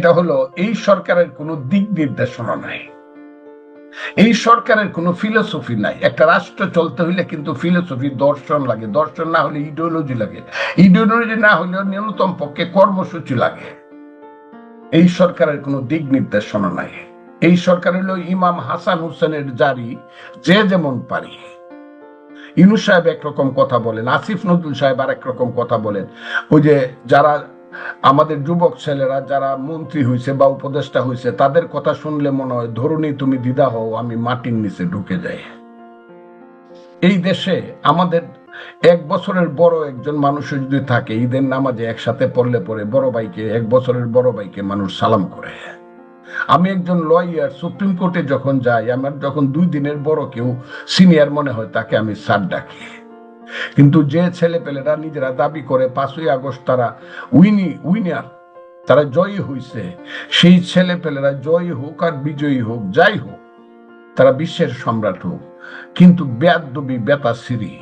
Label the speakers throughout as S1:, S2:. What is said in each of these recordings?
S1: এটা হলো, এই সরকারের কোনো দিক নির্দেশনা নাই। এই সরকারের কোনো ফিলোসফি নাই। একটা রাষ্ট্র চলতে হইলে কিন্তু ফিলোসফি দর্শন লাগে। দর্শন না হলে ইডিওলজি লাগে। ইডিওলজি না হলে ন্যূনতম পক্ষে কর্মসূচি লাগে। এই সরকারের কোনো দিক নির্দেশনা নাই। এই সরকার হলো ইমাম হাসান হোসেনের জারি, যে যেমন পারি। ইনু সাহেব একরকম কথা বলেন, আসিফ নজরুল সাহেব আর একরকম কথা বলেন। ওই যে যারা আমাদের যুবক ছেলেরা যারা মন্ত্রী হয়েছে বা উপদেষ্টা হয়েছে তাদের কথা শুনলে মনে হয় ধরুনি তুমি দিদা হও, আমি মাটির নিচে ঢুকে যাই। এই দেশে আমাদের এক বছরের বড় একজন মানুষ যদি থাকে, ঈদের নামাজে একসাথে পড়লে পরে বড় ভাইকে, এক বছরের বড় ভাইকে মানুষ সালাম করে। আমি একজন লয়ার, সুপ্রিম কোর্টে যখন যাই, আমার যখন দুই দিনের বড় কেউ সিনিয়র মনে হয়, তাকে আমি স্যার ডাকি। কিন্তু যে ছেলে পেলেরা নিজেরা দাবি করে পাঁচই আগস্ট তারা উইনি, উইনার, তারা জয়ী হইছে। সেই ছেলে পেলেরা জয়ী হোক আর বিজয়ী হোক, যাই হোক, তারা বিশ্বের সম্রাট হোক। কিন্তু ব্যাদবি বেতা সিরি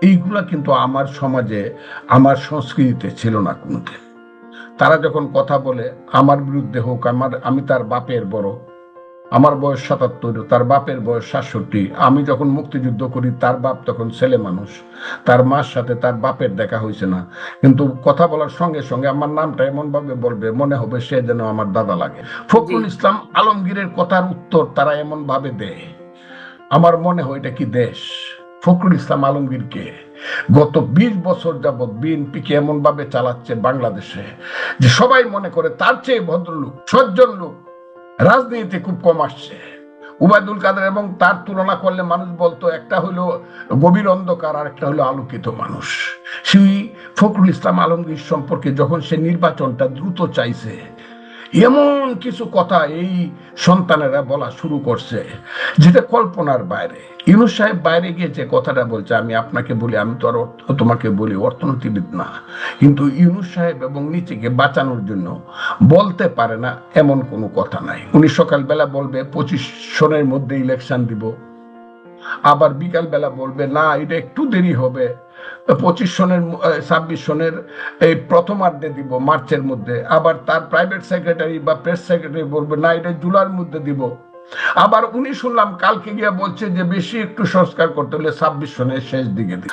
S1: এইগুলা কিন্তু আমার সমাজে, আমার সংস্কৃতিতে ছিল না কোনোদিন। তারা যখন কথা বলে, আমার বিরুদ্ধে হোক, আমার, আমি তার বাপের বড় আমার বয়স সাতাত্তর তার বাপের বয়স সাতষট্টি। আমি যখন মুক্তিযুদ্ধ করি তার বাপ তখন ছেলে মানুষ। তার মার সাথে তার বাপের দেখা হয়েছে না। কিন্তু কথা বলার সঙ্গে সঙ্গে আমার নামটা এমন ভাবে বলবে মনে হবে সে যেন আমার দাদা লাগে। ফখরুল ইসলাম আলমগীরের কথার উত্তর তারা এমন ভাবে দেয়। আমার মনে হয় এটা কি দেশ? ফখরুল ইসলাম আলমগীরকে গত বিশ বছর যাবৎ বিএনপিকে এমন ভাবে চালাচ্ছে বাংলাদেশে যে সবাই মনে করে তার চেয়ে ভদ্রলোক সজ্জন লোক রাজনীতিতে খুব কম আসছে। উবায়দুল কাদের এবং তার তুলনা করলে মানুষ বলতো, একটা হলো গভীর অন্ধকার আর একটা হলো আলোকিত মানুষ। সেই ফখরুল ইসলাম আলমগীর সম্পর্কে যখন সে নির্বাচনটা দ্রুত চাইছে এমন কিছু কথা এই সন্তানেরা বলা শুরু করছে, যেটা কল্পনার বাইরে। ইউনুস সাহেব বাইরে গিয়ে যে কথাটা বলছে, আমি আপনাকে বলি, আমি তো আর তোমাকে বলি, অর্থনীতিবিদ না। কিন্তু ইউনুস সাহেব এবং নিচেকে বাঁচানোর জন্য বলতে পারে না এমন কোনো কথা নাই। উনি সকালবেলা বলবে, পঁচিশ সনের মধ্যে ইলেকশন দিব। আবার বিকালবেলা বলবে, না, এটা একটু দেরি হবে। পঁচিশ সনের ছাব্বিশ সনের এই প্রথমার্ধে দিব মার্চের মধ্যে। আবার তার প্রাইভেট সেক্রেটারি বা প্রেস সেক্রেটারি বলবে না এটা জুলাইয়ের মধ্যে দিব। আবার উনি শুনলাম কালকে গিয়ে বলছে যে বেশি একটু সংস্কার করতে হলে ছাব্বিশ সনের শেষ দিকে দিব।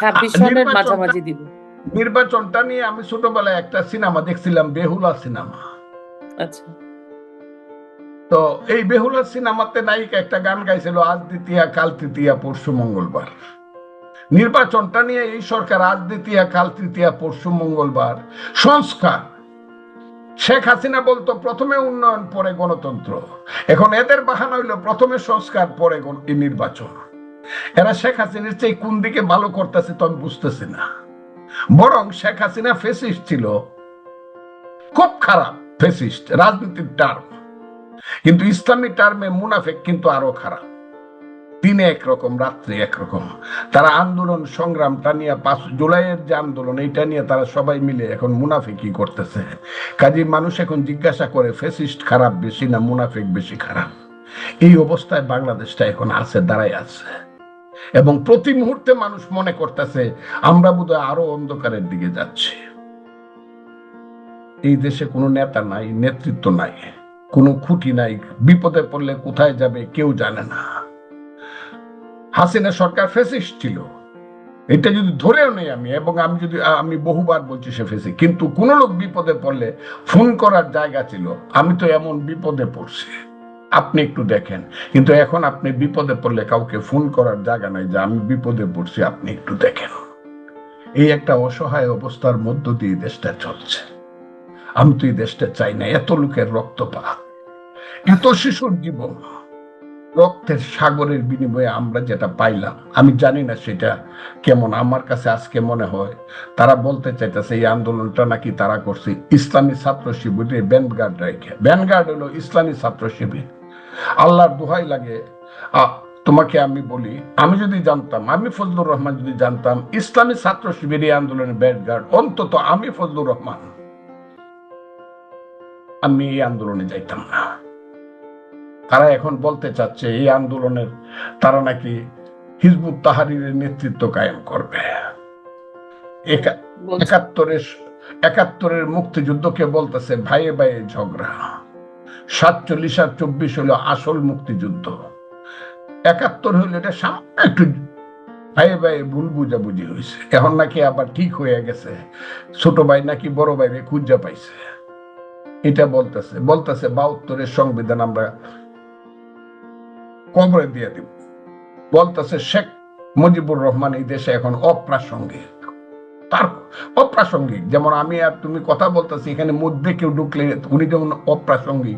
S1: নির্বাচনটা- নিয়ে আমি ছোটবেলায় একটা সিনেমা দেখছিলাম বেহুলা সিনেমা।
S2: আচ্ছা।
S1: তো এই বেহুলা সিনেমাতে নায়িকা একটা গান গাইছিল আজ দ্বিতীয়া কাল তৃতীয়া পরশু মঙ্গলবার। নির্বাচনটা নিয়ে এই সরকার আজ দ্বিতীয়া, কাল তৃতীয়া, পরশু মঙ্গলবার। সংস্কার। শেখ হাসিনা বলতো, প্রথমে উন্নয়ন, পরে গণতন্ত্র। এখন এদের বাহানা হইল, প্রথমে সংস্কার, পরে নির্বাচন। এরা শেখ হাসিনার চেয়ে কোন দিকে ভালো করতেছে তো আমি বুঝতেছি না। বরং শেখ হাসিনা ফেসিস্ট ছিল। খুব খারাপ ফেসিস্ট, রাজনীতির টার্ম কিন্তু ইসলামী টার্মে মুনাফেক কিন্তু আরও খারাপ। দিনে একরকম রাত্রে একরকম তারা আন্দোলন সংগ্রামটা নিয়ে পাঁচ, জুলাইয়ের যে আন্দোলন, এইটা নিয়ে তারা সবাই মিলে এখন মুনাফেকি করতেছে। কাজে মানুষ এখন জিজ্ঞাসা করে ফেসিস্ট খারাপ বেশি না মুনাফিক বেশি খারাপ? এই অবস্থায় বাংলাদেশটা এখন আছে, দাঁড়ায় আছে। এবং প্রতি মুহূর্তে মানুষ মনে করতেছে, আমরা বোধহয় আরও অন্ধকারের দিকে যাচ্ছি। এই দেশে কোনো নেতা নাই, নেতৃত্ব নাই, কোনো খুঁটি নাই। বিপদে পড়লে কোথায় যাবে কেউ জানে না। হাসিনা সরকার ফেসিস্ট ছিল। এটা যদি ধরেও নেই আমি, এবং আমি যদি, আমি বহুবার বলছি সে ফেসি কিন্তু কোন লোক বিপদে পড়লে ফোন করার জায়গা ছিল। আমি তো এমন বিপদে পড়ছি। আপনি একটু দেখেন, কিন্তু এখন আপনি বিপদে পড়লে কাউকে ফোন করার জায়গা নাই যে আমি বিপদে পড়ছি, আপনি একটু দেখেন। এই একটা অসহায় অবস্থার মধ্য দিয়ে দেশটা চলছে। আমি তো এই দেশটা চাই না, এত লোকের রক্তপাত, এত শিশুর জীবন। রক্তের সাগরের বিনিময়ে আমরা যেটা পাইলাম, আমি জানি না সেটা কেমন, আমার কাছে আজকে মনে হয় তারা বলতে চাইতেছে এই আন্দোলনটা নাকি তারা করছে। ইসলামী ছাত্র শিবিরের ব্যানগার্ড রেখে। ব্যানগার্ড হলো ইসলামী ছাত্র শিবির। আল্লাহর দোহাই লাগে। তোমাকে আমি বলি, আমি যদি জানতাম, আমি ফজলুর রহমান যদি জানতাম, ইসলামী ছাত্র শিবির এই আন্দোলনের ব্যানগার্ড অন্তত আমি ফজলুর রহমান। আমি এই আন্দোলনে যাইতাম না। তারা এখন বলতে চাচ্ছে এই আন্দোলনের তারা নাকি হিজবুত তাহারিরের নেতৃত্ব কায়েম করবে। একাত্তরের একাত্তরের মুক্তিযুদ্ধকে বলতেছে ভাইয়ে ভাইয়ে ঝগড়া। সাতচল্লিশ আর চব্বিশ হলো আসল মুক্তিযুদ্ধ। একাত্তর হইল এটা সামান্য একটু ভাইয়ে ভাইয়ে ভুল বুঝাবুঝি হয়েছে। এখন নাকি আবার ঠিক হয়ে গেছে। ছোট ভাই নাকি বড় ভাইরে খুঁজা পাইছে। এটা বলতেছে। বলতেছে বাহাত্তরের সংবিধান আমরা কবরে দিয়ে দিব। বলতেছে, শেখ মুজিবুর রহমান এই দেশে এখন অপ্রাসঙ্গিক। তার অপ্রাসঙ্গিক, যেমন আমি আর তুমি কথা বলতেছি, এখানে মধ্যে কেউ ঢুকলে উনি যেমন অপ্রাসঙ্গিক।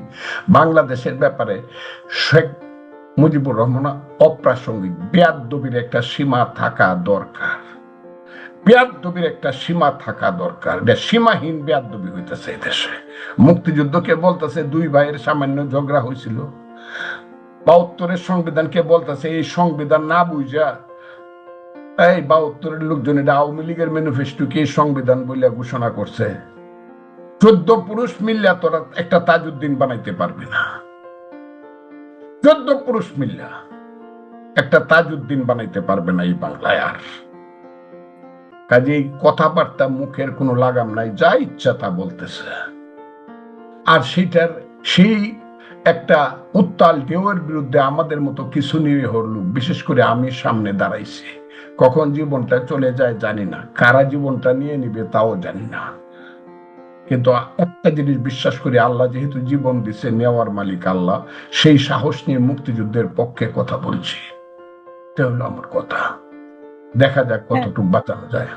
S1: বাংলাদেশের ব্যাপারে শেখ মুজিবুর রহমান অপ্রাসঙ্গিক। বেয়াদবির একটা সীমা থাকা দরকার। বেয়াদবির একটা সীমা থাকা দরকার। সীমাহীন বেয়াদবি হইতেছে এই দেশে। মুক্তিযুদ্ধকে বলতেছে, দুই ভাইয়ের সামান্য ঝগড়া হয়েছিল বাহাত্তরের সংবিধানকে বলতেছে, এই সংবিধান না বুঝা, এই বাহাত্তরের লোকজন এটা আওয়ামী লীগের ম্যানিফেস্টোকে সংবিধান বলে ঘোষণা করছে। চোদ্দ পুরুষ মিল্লা তোরা একটা তাজউদ্দিন বানাইতে পারবে না। চোদ্দ পুরুষ মিল্লা একটা তাজউদ্দিন বানাইতে পারবে না এই বাংলায় আর। কাজেই কথাবার্তা মুখের কোনো লাগাম নাই, যা ইচ্ছা তা বলতেছে। আর সেটার সেই একটা উত্তাল ঢেউয়ের বিরুদ্ধে আমাদের মতো কিছু নিরীহ লোক, বিশেষ করে আমি সামনে দাঁড়াইছি। কখন জীবনটা চলে যায় জানি না, কারা জীবনটা নিয়ে নিবে তাও জানি না। কিন্তু একটা জিনিস বিশ্বাস করি, আল্লাহ যেহেতু জীবন দিছে, নেওয়ার মালিক আল্লাহ, সেই সাহস নিয়ে মুক্তিযুদ্ধের পক্ষে কথা বলছি। এটা হলো আমার কথা। দেখা যাক কতটুকু বাঁচানো যায়।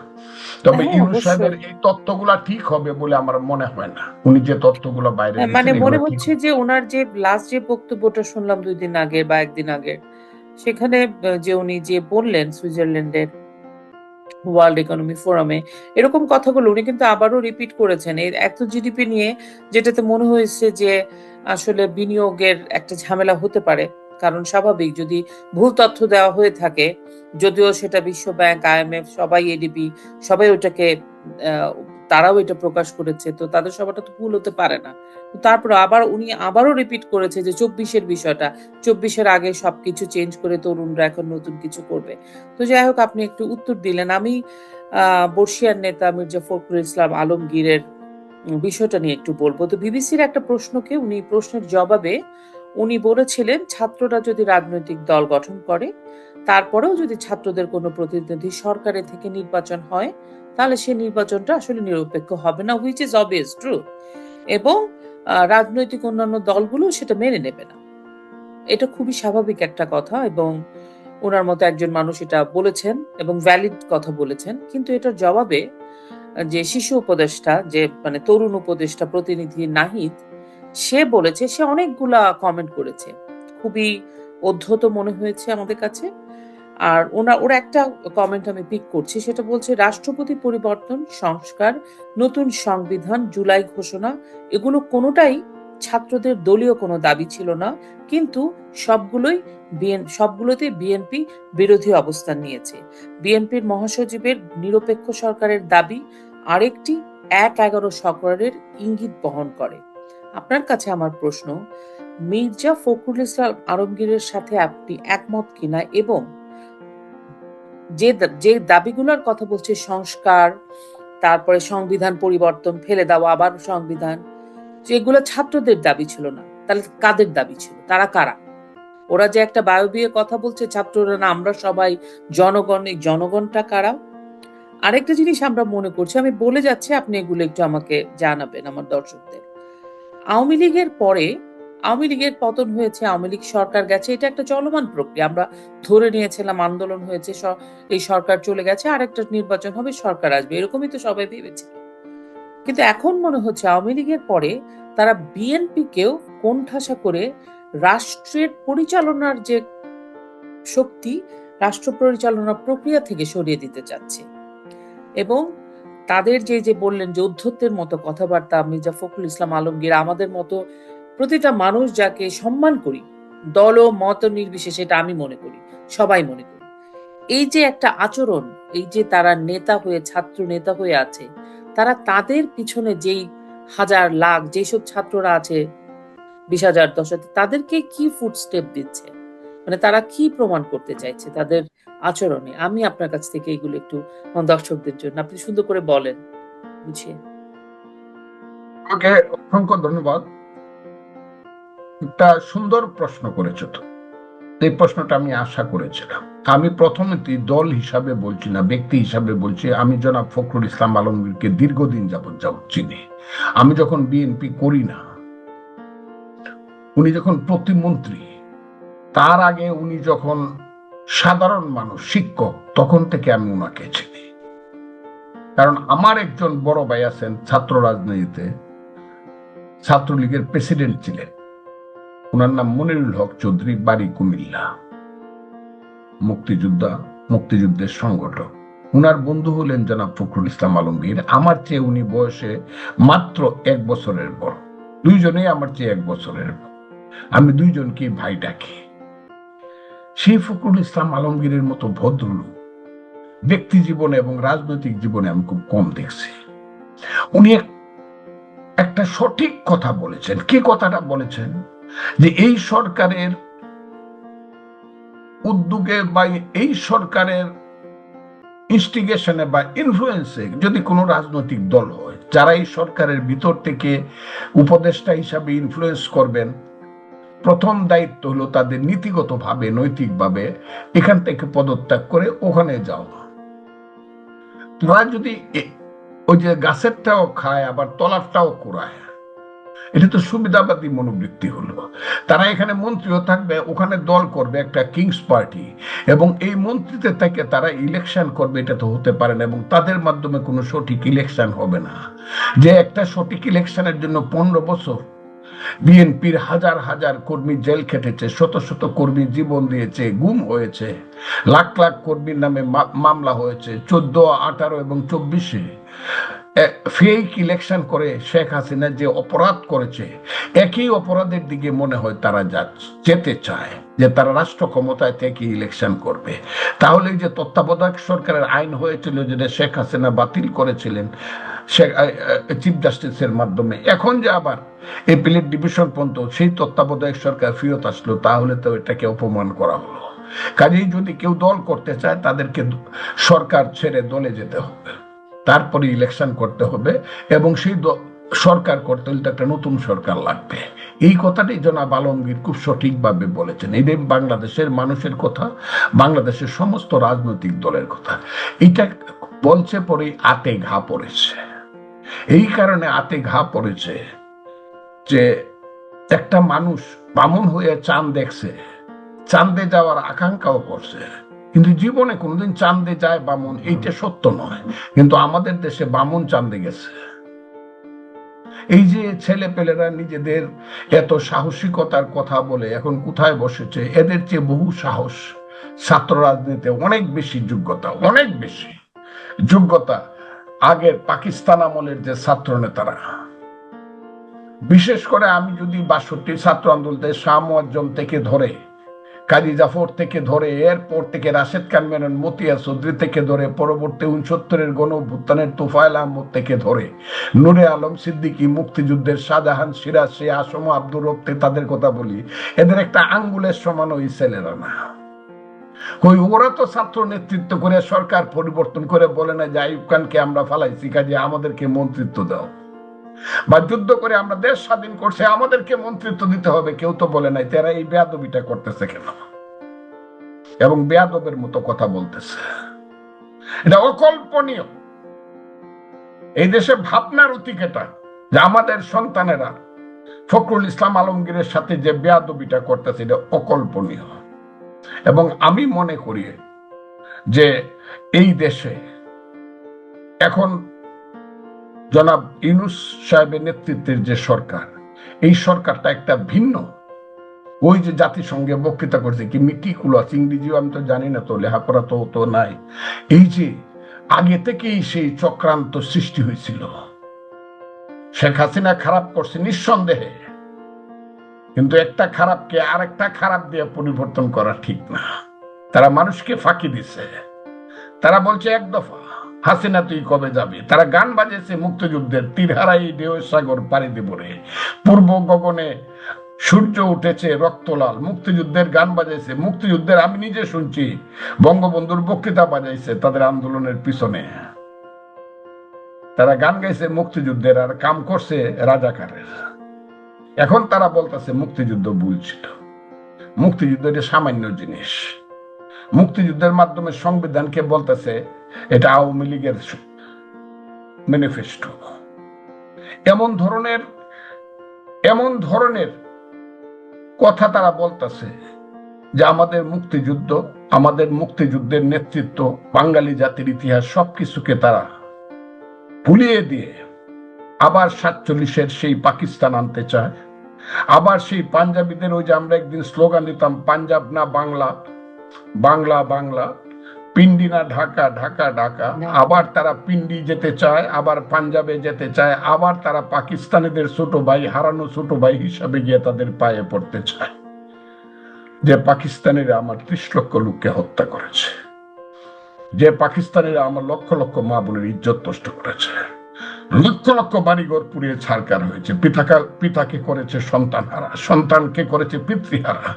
S1: তবে
S2: হ্যাঁ,
S1: সাহেবের এই তত্ত্বগুলা ঠিক হবে বলে আমার মনে হয় না। উনি যে তত্ত্বগুলো বাইরে
S2: হ্যাঁ, মানে মনে হচ্ছে যে ওনার যে লাস্ট যে বক্তব্যটা শুনলাম দুই দিন আগে বা একদিন আগে সেখানে যে উনি যে বললেন সুইজারল্যান্ডের ওয়ার্ল্ড ইকোনমি ফোরামে এরকম কথাগুলো উনি কিন্তু আবারও রিপিট করেছেন। এই এত জিডিপি নিয়ে যেটাতে মনে হয়েছে যে আসলে বিনিয়োগের একটা ঝামেলা হতে পারে কারণ স্বাভাবিক, যদি ভুল তথ্য দেওয়া হয়ে থাকে, যদিও সেটা বিশ্ব ব্যাংক আইএমএফ সবাই এডিবি সবাই ওটাকে তারাও এটা প্রকাশ করেছে, তো তাদের সবারটা তো ভুল হতে পারে না। তারপর আবার উনি আবারও রিপিট করেছে যে চব্বিশের বিষয়টা, চব্বিশের আগে সবকিছু চেঞ্জ করে তরুণরা এখন নতুন কিছু করবে। তো যাই হোক, আপনি একটু উত্তর দিলেন। আমি বর্ষিয়ার নেতা মির্জা ফখরুল ইসলাম আলমগীরের বিষয়টা নিয়ে একটু বলব। তো বিবিসির একটা প্রশ্নকে উনি প্রশ্নের জবাবে উনি বলেছিলেন, ছাত্ররা যদি রাজনৈতিক দল গঠন করে, তারপরেও যদি ছাত্রদের কোনো প্রতিনিধি সরকারের থেকে নির্বাচন হয়, তাহলে সেই নির্বাচনটা আসলে নিরপেক্ষ হবে না হুইচ ইজ অবভিয়াস ট্রু এবং রাজনৈতিক অন্যান্য দলগুলো সেটা মেনে নেবে না। এটা খুবই স্বাভাবিক একটা কথা এবং ওনার মতো একজন মানুষ এটা বলেছেন এবং ভ্যালিড কথা বলেছেন, কিন্তু এটার জবাবে, যে শিশু উপদেষ্টা, যে মানে তরুণ উপদেষ্টা প্রতিনিধি নাহিদ সে বলেছে, সে অনেকগুলা কমেন্ট করেছে। খুবই অধ্যত মনে হয়েছে আমাদের কাছে। আর ওনা, ওর একটা কমেন্ট আমি পিক করছি, সেটা বলছে, রাষ্ট্রপতি পরিবর্তন, সংস্কার, নতুন সংবিধান, জুলাই ঘোষণা, এগুলো কোনোটাই ছাত্রদের দলীয় কোনো দাবি ছিল না। কিন্তু সবগুলোই বিএন, সবগুলোতে বিএনপি বিরোধী অবস্থান নিয়েছে। বিএনপির মহাসচিবের নিরপেক্ষ সরকারের দাবি, আরেকটি এক এগারো সরকারের ইঙ্গিত বহন করে। আপনার কাছে আমার প্রশ্ন, মির্জা ফখরুল ইসলাম আলমগীরের সাথে আপনি একমত কিনা এবং যে যে দাবিগুলোর কথা বলছে সংস্কার, তারপরে সংবিধান পরিবর্তন, ফেলে দেওয়া, আবার সংবিধান, যেগুলো ছাত্রদের দাবি ছিল না, তাহলে কাদের দাবি ছিল? তারা কারা? ওরা যে একটা বায়বীয় কথা বলছে ছাত্ররা না, আমরা সবাই জনগণ, এই জনগণটা কারা? আরেকটা জিনিস আমরা মনে করছি, আমি বলে যাচ্ছি, আপনি এগুলো একটু আমাকে জানাবেন আমার দর্শকদের। আওয়ামী লীগের পরে আওয়ামী লীগের পতন হয়েছে, আওয়ামী লীগ সরকার গেছে, এটা একটা চলমান প্রক্রিয়া। আমরা ধরে নিয়েছিলাম আন্দোলন হয়েছে এই সরকার চলে গেছে, আরেকটা নির্বাচন হবে, সরকার আসবে, এরকমই তো সবাই ভেবেছিল। কিন্তু এখন মনে হচ্ছে আওয়ামী লীগের পরে তারা বিএনপি কেও কোণঠাসা করে রাষ্ট্রের পরিচালনার যে শক্তি, রাষ্ট্র পরিচালনা প্রক্রিয়া থেকে সরিয়ে দিতে চাচ্ছে। এবং তাদের যে যে বললেন যৌদ্ধত্বের মতো কথাবার্তা মির্জা ফখরুল ইসলাম আলমগীর, আমাদের মতো প্রতিটা মানুষ যাকে সম্মান করি, দল ও মত নির্বিশেষে এটা আমি মনে করি, সবাই মনে করি। এই যে একটা আচরণ, এই যে তারা নেতা হয়ে, ছাত্র নেতা হয়ে আছে, তারা তাদের পিছনে যেই হাজার লাখ, যেসব ছাত্ররা আছে, বিশ হাজার, দশ তাদেরকে কি ফুড স্টেপ দিচ্ছে? মানে তারা কি প্রমাণ করতে চাইছে? তাদের আচরণে। আমি আপনার কাছ থেকে এগুলো একটু দর্শকদের জন্য। আপনি সুন্দর করে বলেন। বুঝিয়ে।
S1: ওকে, অসংখ্য ধন্যবাদ। একটা সুন্দর প্রশ্ন করেছ তো। এই প্রশ্নটা আমি আশা করেছিলাম। আমি দল হিসাবে বলছি না, ব্যক্তি হিসাবে বলছি। আমি জনাব ফখরুল ইসলাম আলমগীরকে দীর্ঘদিন যাবৎ যাবৎ চিনি। আমি যখন বিএনপি করি না, উনি যখন প্রতিমন্ত্রী, তার আগে উনি যখন সাধারণ মানুষ, শিক্ষক, তখন থেকে আমি ওনাকে চিনি। কারণ আমার একজন বড় ভাই আছেন ছাত্র রাজনীতিতে। ছাত্রলীগের প্রেসিডেন্ট ছিলেন। ওনার নাম মনিরুল হক চৌধুরী, বাড়ি কুমিল্লা। মুক্তিযোদ্ধা, মুক্তিযুদ্ধের সংগঠক। উনার বন্ধু হলেন জনাব ফখরুল ইসলাম আলমগীর। আমার চেয়ে উনি বয়সে মাত্র এক বছরের বড়। দুইজনেই আমার চেয়ে এক বছরের আমি দুইজনকে ভাই ডাকি। সেই ফখরুল ইসলাম আলমগীরের মতো ভদ্রলোক ব্যক্তি জীবনে এবং রাজনৈতিক জীবনে আমি খুব কম দেখছি। উনি এক- একটা সঠিক কথা বলেছেন। কি কথাটা বলেছেন? যে এই সরকারের উদ্যোগে বা এই সরকারের ইনস্টিগেশনে বা ইনফ্লুয়েন্সে যদি কোনো রাজনৈতিক দল হয়, যারা এই সরকারের ভিতর থেকে উপদেষ্টা হিসাবে ইনফ্লুয়েন্স করবেন প্রথম দায়িত্ব হলো তাদের নীতিগতভাবে, নৈতিকভাবে এখান থেকে পদত্যাগ করে ওখানে যাও তারা যদি ওই যে গাছেরটাও খায়, আবার তলারটাও কুড়ায়। এটা তো সুবিধাবাদী মনোবৃত্তি হলো। তারা এখানে মন্ত্রীও থাকবে, ওখানে দল করবে, একটা কিংস পার্টি। এবং এই মন্ত্রীতে থেকে তারা ইলেকশন করবে, এটা তো হতে পারে না, এবং তাদের মাধ্যমে কোনো সঠিক ইলেকশন হবে না। যে একটা সঠিক ইলেকশনের জন্য পনেরো বছর বিএনপির হাজার হাজার কর্মী জেল খেটেছে, শত শত কর্মী জীবন দিয়েছে, গুম হয়েছে। লাখ লাখ কর্মীর নামে মামলা হয়েছে, চোদ্দ, আঠারো এবং চব্বিশে। ফেক ইলেকশন করে শেখ হাসিনা যে অপরাধ করেছে, একই অপরাধের দিকে মনে হয় তারা যাচ্ছে যেতে চায়, যে তারা রাষ্ট্র ক্ষমতায় থেকে ইলেকশন করবে। তাহলে যে তত্ত্বাবধায়ক সরকারের আইন হয়েছিল যেটা শেখ হাসিনা বাতিল করেছিলেন চিফ জাস্টিসের মাধ্যমে। এখন যে আবার এপিলেট ডিভিশন পর্যন্ত সেই তত্ত্বাবধায়ক সরকার ফিরত আসলো, তাহলে তো এটাকে অপমান করা হলো। কাজেই যদি কেউ দল করতে চায়, তাদেরকে সরকার ছেড়ে দলে যেতে হবে। তারপরে ইলেকশন করতে হবে এবং সেই সরকার করতে হলে একটা নতুন সরকার লাগবে। এই কথাটি জনাব আলমগীর খুব সঠিকভাবে বলেছেন। এই যে বাংলাদেশের মানুষের কথা, বাংলাদেশের সমস্ত রাজনৈতিক দলের কথা, এটা বলছে পরে আতে ঘা পড়েছে। এই কারণে আতে ঘা পড়েছে যে একটা মানুষ বামুন হয়ে চাঁদ দেখছে। চাঁদে যাওয়ার আকাঙ্ক্ষাও করছে। কিন্তু জীবনে কোনোদিন চাঁদে যায় বামুন, এইটা সত্য নয়। কিন্তু আমাদের দেশে বামুন চাঁদে গেছে। এই যে ছেলে পেলেরা নিজেদের এত সাহসিকতার কথা বলে এখন কোথায় বসেছে, এদের চেয়ে বহু সাহস। ছাত্র রাজনীতিতে অনেক বেশি যোগ্যতা, অনেক বেশি যোগ্যতা। আগের পাকিস্তান আমলের যে ছাত্র নেতারা বিশেষ করে আমি যদি বাষট্টি ছাত্র আন্দোলনে শাহ থেকে ধরে, কাজী জাফর থেকে ধরে, এরপর থেকে রাশেদ খান, মেনন মতিয়া চৌধুরী থেকে ধরে, পরবর্তী উনসত্তরের গণ তোফায়েল আহমদ থেকে ধরে, নুরে আলম সিদ্দিকী, মুক্তিযুদ্ধের শাহজাহান, সিরাজ সে আসম আব্দুর রক্তে তাদের কথা বলি, এদের একটা আঙ্গুলের সমান ওই ছেলেরা না। কই ওরা তো ছাত্র নেতৃত্ব করে সরকার পরিবর্তন করে বলে না যে আইব খানকে আমরা ফালাইছি, কাজে আমাদেরকে মন্ত্রিত্ব দাও। বা যুদ্ধ করে আমরা দেশ স্বাধীন করছে, আমাদেরকে মন্ত্রিত্ব দিতে হবে, কেউ তো বলে নাই, তারা এই বেয়াদবিটা করতেছে কেন? এবং বেয়াদবের মতো কথা বলতেছে। এটা অকল্পনীয়। এই দেশে ভাবনার অতিকেটা যে আমাদের সন্তানেরা ফখরুল ইসলাম আলমগীরের সাথে যে বেয়াদবিটা করতেছে, এটা অকল্পনীয়। এবং আমি মনে করি যে এই দেশে এখন জনাব ইউনুস সাহেবের নেতৃত্বের যে সরকার, এই সরকারটা একটা ভিন্ন। ওই যে জাতিসংঘে বক্তৃতা করছে, কি মিটিকুলাস ইংরেজিও আমি তো জানি না তো, লেখাপড়া তো তো নাই। এই যে আগে থেকেই সেই চক্রান্ত সৃষ্টি হয়েছিল। শেখ হাসিনা খারাপ করছে নিঃসন্দেহে। কিন্তু একটা খারাপকে আর একটা খারাপ দিয়ে পরিবর্তন করা ঠিক না। তারা মানুষকে ফাঁকি দিছে। তারা বলছে, এক দফা, হাসিনা তুই কবে যাবি? তারা গান বাজেছে মুক্তিযুদ্ধের তীরহারাই ঢেউ সাগর পাড়ি দেব রে। পূর্ব গগনে সূর্য উঠেছে রক্তলাল, মুক্তিযুদ্ধের গান বাজাইছে মুক্তিযুদ্ধের আমি নিজে শুনছি, বঙ্গবন্ধুর বক্তৃতা বাজাইছে তাদের আন্দোলনের পিছনে। তারা গান গাইছে মুক্তিযুদ্ধের আর কাম করছে রাজাকারের। এখন তারা বলতেছে, মুক্তিযুদ্ধ ভুল ছিল মুক্তিযুদ্ধ এটা সামান্য জিনিস। মুক্তিযুদ্ধের মাধ্যমে সংবিধানকে বলতেছে, এটা আওয়ামী লীগের ম্যানিফেস্টো। এমন ধরনের এমন ধরনের কথা তারা বলতেছে যে আমাদের মুক্তিযুদ্ধ, আমাদের মুক্তিযুদ্ধের নেতৃত্ব, বাঙালি জাতির ইতিহাস সবকিছুকে তারা ভুলিয়ে দিয়ে আবার সাতচল্লিশের সেই পাকিস্তান আনতে চায়। আবার সেই পাঞ্জাবিদের ওই যে আমরা একদিন স্লোগান দিতাম পাঞ্জাব না বাংলা বাংলা বাংলা পিন্ডি না ঢাকা ঢাকা ঢাকা। আবার তারা পিন্ডি যেতে চায় আবার পাঞ্জাবে যেতে চায় আবার তারা পাকিস্তানিদের ছোট ভাই হারানো ছোট ভাই হিসাবে গিয়ে তাদের পায়ে পড়তে চায়। যে পাকিস্তানিরা আমার ত্রিশ লক্ষ লোককে হত্যা করেছে। যে পাকিস্তানিরা আমার লক্ষ লক্ষ মা বোনের ইজ্জত নষ্ট করেছে। লক্ষ লক্ষ বাড়িঘর পুড়িয়ে ছাড়কার হয়েছে। পিতাকা পিতাকে করেছে সন্তান হারা সন্তানকে করেছে পিতৃহারা।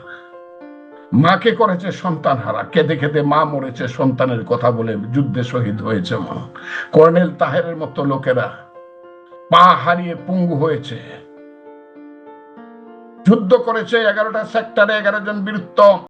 S1: মাকে করেছে সন্তান হারা কেঁদে কেঁদে মা মরেছে, সন্তানের কথা বলে যুদ্ধে শহীদ হয়েছে মা। কর্নেল তাহেরের মতো লোকেরা পা হারিয়ে পঙ্গু হয়েছে। যুদ্ধ করেছে এগারোটা সেক্টরে, এগারো জন বীরত্ব।